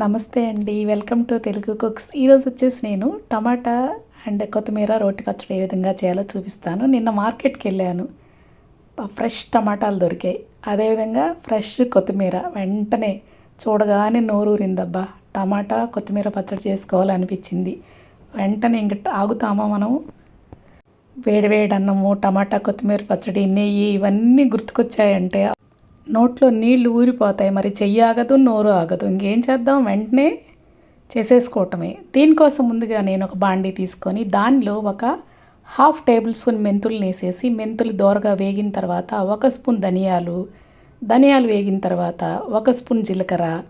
నమస్తే అండి. Welcome to Telugu cooks ఈరోజు వచ్చేసి నేను టమాటా అండ్ కొత్తిమీర రోటి పచ్చడి ఏ విధంగా చేయాలో చూపిస్తాను. నిన్న మార్కెట్కి వెళ్ళాను. ఫ్రెష్ టమాటాలు దొరికాయి. అదేవిధంగా ఫ్రెష్ కొత్తిమీర వెంటనే చూడగానే నోరూరిందబ్బా. టమాటా కొత్తిమీర పచ్చడి చేసుకోవాలనిపించింది. వెంటనే ఇంక ఆగుతామా మనం? వేడి వేడి అన్నము టమాటా కొత్తిమీర పచ్చడి నెయ్యి ఇవన్నీ గుర్తుకొచ్చాయంటే నోట్లో నీళ్ళు ఊరిపోతాయి. మరి చెయ్యి ఆగదు నోరు ఆగదు. ఇంకేం చేద్దాం? వెంటనే చేసేసుకోవటమే. దీనికోసం ముందుగా నేను ఒక బాండీ తీసుకొని దానిలో ఒక హాఫ్ టేబుల్ స్పూన్ మెంతులు వేసేసి మెంతులు దోరగా వేగిన తర్వాత ఒక స్పూన్ ధనియాలు ధనియాలు వేగిన తర్వాత ఒక స్పూన్ జీలకర్ర.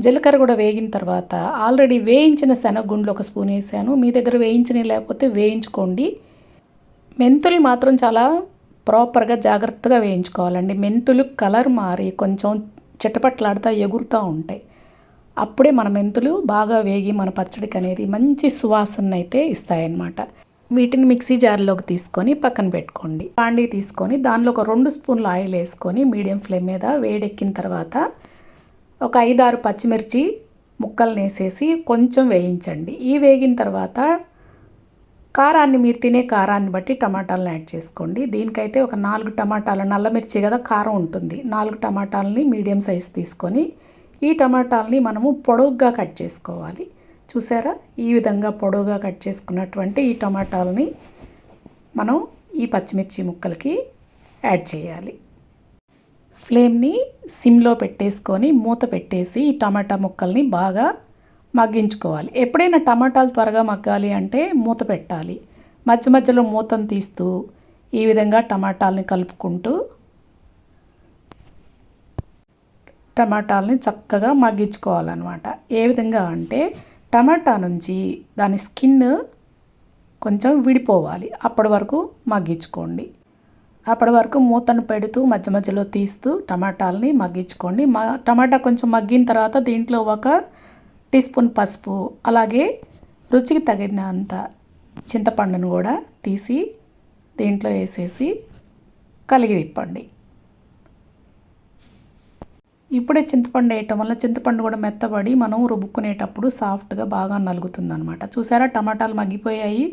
జీలకర్ర కూడా వేగిన తర్వాత ఆల్రెడీ వేయించిన శనగగుండ్లు ఒక స్పూన్ వేసాను. మీ దగ్గర వేయించినవి లేకపోతే వేయించుకోండి. మెంతులు మాత్రం చాలా ప్రాపర్గా జాగ్రత్తగా వేయించుకోవాలండి. మెంతులు కలర్ మారి కొంచెం చిటపట్లాడుతూ ఎగురుతూ ఉంటాయి. అప్పుడే మన మెంతులు బాగా వేగి మన పచ్చడికి అనేది మంచి సువాసన అయితే ఇస్తాయన్నమాట. వీటిని మిక్సీ జార్లోకి తీసుకొని పక్కన పెట్టుకోండి. పాండి తీసుకొని దానిలో ఒక రెండు స్పూన్లు ఆయిల్ వేసుకొని మీడియం ఫ్లేమ్ మీద వేడెక్కిన తర్వాత ఒక ఐదారు పచ్చిమిర్చి ముక్కలు వేసేసి కొంచెం వేయించండి. ఈ వేగిన తర్వాత కారాన్ని మీరు తినే కారాన్ని బట్టి టమాటాలను యాడ్ చేసుకోండి. దీనికైతే ఒక నాలుగు టమాటాలు నల్ల మిర్చి కదా కారం ఉంటుంది. నాలుగు టమాటాలని మీడియం సైజ్ తీసుకొని ఈ టమాటాలని మనము పొడవుగా కట్ చేసుకోవాలి. చూసారా? ఈ విధంగా పొడవుగా కట్ చేసుకున్నటువంటి ఈ టమాటాలని మనం ఈ పచ్చిమిర్చి ముక్కలకి యాడ్ చేయాలి. ఫ్లేమ్ని సిమ్లో పెట్టేసుకొని మూత పెట్టేసి ఈ టమాటా ముక్కల్ని బాగా మగ్గించుకోవాలి. ఎప్పుడైనా టమాటాలు త్వరగా మగ్గాలి అంటే మూత పెట్టాలి. మధ్య మధ్యలో మూతను తీస్తూ ఈ విధంగా టమాటాలని కలుపుకుంటూ టమాటాలని చక్కగా మగ్గించుకోవాలన్నమాట. ఏ విధంగా అంటే టమాటా నుంచి దాని స్కిన్ కొంచెం విడిపోవాలి. అప్పటి వరకు మగ్గించుకోండి. అప్పటి వరకు మూతను పెడుతూ మధ్య మధ్యలో తీస్తూ టమాటాలని మగ్గించుకోండి. మా టమాటా కొంచెం మగ్గిన తర్వాత దీంట్లో ఒక టీ స్పూన్ పసుపు అలాగే రుచికి తగినంత చింతపండును కూడా తీసి దీంట్లో వేసేసి కలిగి తిప్పండి ఇప్పుడే చింతపండు వేయటం వల్ల చింతపండు కూడా మెత్తబడి మనం రుబ్బుకునేటప్పుడు సాఫ్ట్గా బాగా నలుగుతుంది అనమాట చూసారా? టమాటాలు మగ్గిపోయాయి.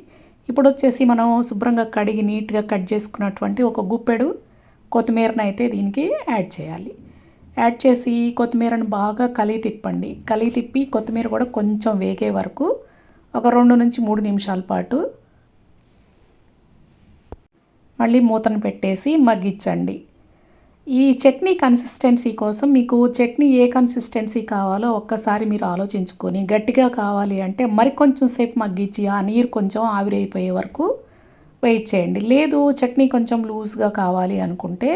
ఇప్పుడు వచ్చేసి మనం శుభ్రంగా కడిగి నీట్గా కట్ చేసుకున్నటువంటి ఒక గుప్పెడు కొత్తిమీరను అయితే దీనికి యాడ్ చేయాలి. యాడ్ చేసి కొత్తిమీరను బాగా కలిగి తిప్పండి. కలిగి తిప్పి కొత్తిమీర కూడా కొంచెం వేగే వరకు ఒక రెండు నుంచి మూడు నిమిషాల పాటు మళ్ళీ మూతను పెట్టేసి మగ్గించండి. ఈ చట్నీ కన్సిస్టెన్సీ కోసం మీకు చట్నీ ఏ కన్సిస్టెన్సీ కావాలో ఒక్కసారి మీరు ఆలోచించుకొని గట్టిగా కావాలి అంటే మరికొంచెం సేపు మగ్గించి ఆ నీరు కొంచెం ఆవిరైపోయే వరకు వెయిట్ చేయండి. లేదు చట్నీ కొంచెం లూజ్గా కావాలి అనుకుంటే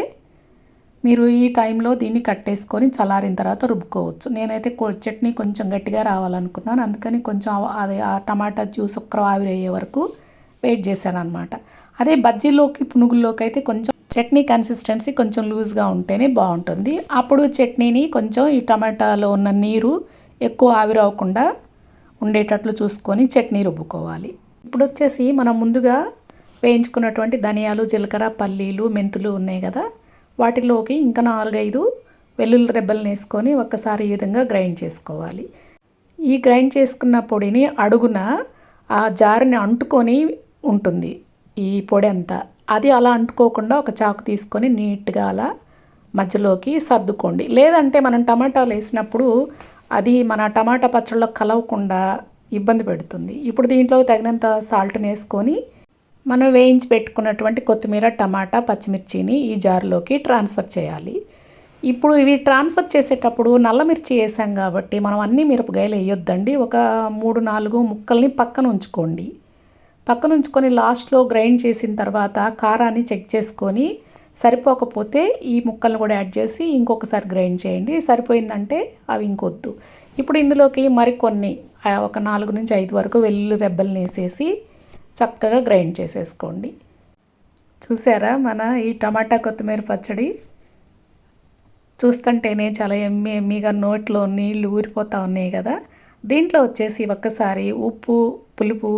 మీరు ఈ టైంలో దీన్ని కట్టేసుకొని చల్లారిన తర్వాత రుబ్బుకోవచ్చు. నేనైతే చట్నీ కొంచెం గట్టిగా రావాలనుకున్నాను. అందుకని కొంచెం అది ఆ టమాటా జ్యూస్ ఒక్కరు ఆవిరయ్యే వరకు వెయిట్ చేశాను అనమాట అదే బజ్జీలోకి పునుగుల్లోకి అయితే కొంచెం చట్నీ కన్సిస్టెన్సీ కొంచెం లూజ్గా ఉంటేనే బాగుంటుంది. అప్పుడు చట్నీని కొంచెం ఈ టమాటాలో ఉన్న నీరు ఎక్కువ ఆవిరవకుండా ఉండేటట్లు చూసుకొని చట్నీ రుబ్బుకోవాలి. ఇప్పుడు వచ్చేసి మనం ముందుగా వేయించుకున్నటువంటి ధనియాలు జీలకర్ర పల్లీలు మెంతులు ఉన్నాయి కదా. వాటిలోకి ఇంకా నాలుగైదు వెల్లుల్లి రెబ్బలను వేసుకొని ఒక్కసారి ఈ విధంగా గ్రైండ్ చేసుకోవాలి. ఈ గ్రైండ్ చేసుకున్న పొడిని అడుగున ఆ జారిని అంటుకొని ఉంటుంది ఈ పొడి అంతా. అది అలా అంటుకోకుండా ఒక చాకు తీసుకొని నీట్గా అలా మధ్యలోకి సర్దుకోండి. లేదంటే మనం టమాటాలు వేసినప్పుడు అది మన టమాటా పచ్చళ్ళలో కలవకుండా ఇబ్బంది పెడుతుంది. ఇప్పుడు దీంట్లో తగినంత సాల్ట్ని వేసుకొని మనం వేయించి పెట్టుకున్నటువంటి కొత్తిమీర టమాటా పచ్చిమిర్చిని ఈ జార్లోకి ట్రాన్స్ఫర్ చేయాలి. ఇప్పుడు ఇవి ట్రాన్స్ఫర్ చేసేటప్పుడు నల్ల మిర్చి వేసాం కాబట్టి మనం అన్ని మిరపకాయలు వేయొద్దండి. ఒక మూడు నాలుగు ముక్కల్ని పక్కన ఉంచుకోండి. పక్కన ఉంచుకొని లాస్ట్లో గ్రైండ్ చేసిన తర్వాత కారాన్ని చెక్ చేసుకొని సరిపోకపోతే ఈ ముక్కలను కూడా యాడ్ చేసి ఇంకొకసారి గ్రైండ్ చేయండి. సరిపోయిందంటే అవి ఇంకొద్దు. ఇప్పుడు ఇందులోకి మరికొన్ని ఒక నాలుగు నుంచి ఐదు వరకు వెల్లుల్లి రెబ్బల్ని వేసేసి చక్కగా గ్రైండ్ చేసేసుకోండి. చూసారా మన ఈ టమాటా కొత్తిమీర పచ్చడి? చూస్తుంటేనే చాలా ఎమ్మి ఎమ్మిగా నోట్లో నీళ్ళు ఊరిపోతూ ఉన్నాయి కదా? దీంట్లో వచ్చేసి ఒక్కసారి ఉప్పు పులుపు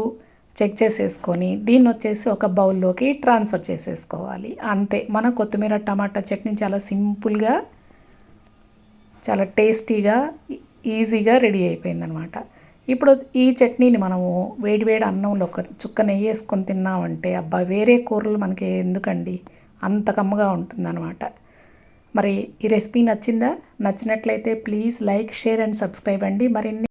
చెక్ చేసేసుకొని దీన్ని వచ్చేసి ఒక బౌల్లోకి ట్రాన్స్ఫర్ చేసేసుకోవాలి. అంతే మన కొత్తిమీర టమాటా చట్నీ చాలా సింపుల్గా చాలా టేస్టీగా ఈజీగా రెడీ అయిపోయిందనమాట. ఇప్పుడు ఈ చట్నీని మనము వేడివేడి అన్నంలో ఒక చుక్క నెయ్యి వేసుకొని తిన్నామంటే అబ్బా వేరే కూరలు మనకి ఎందుకండి? అంత కమ్మగా ఉంటుందన్నమాట. మరి ఈ రెసిపీ నచ్చిందా? నచ్చినట్లయితే please like share and subscribe అండి. మరిన్ని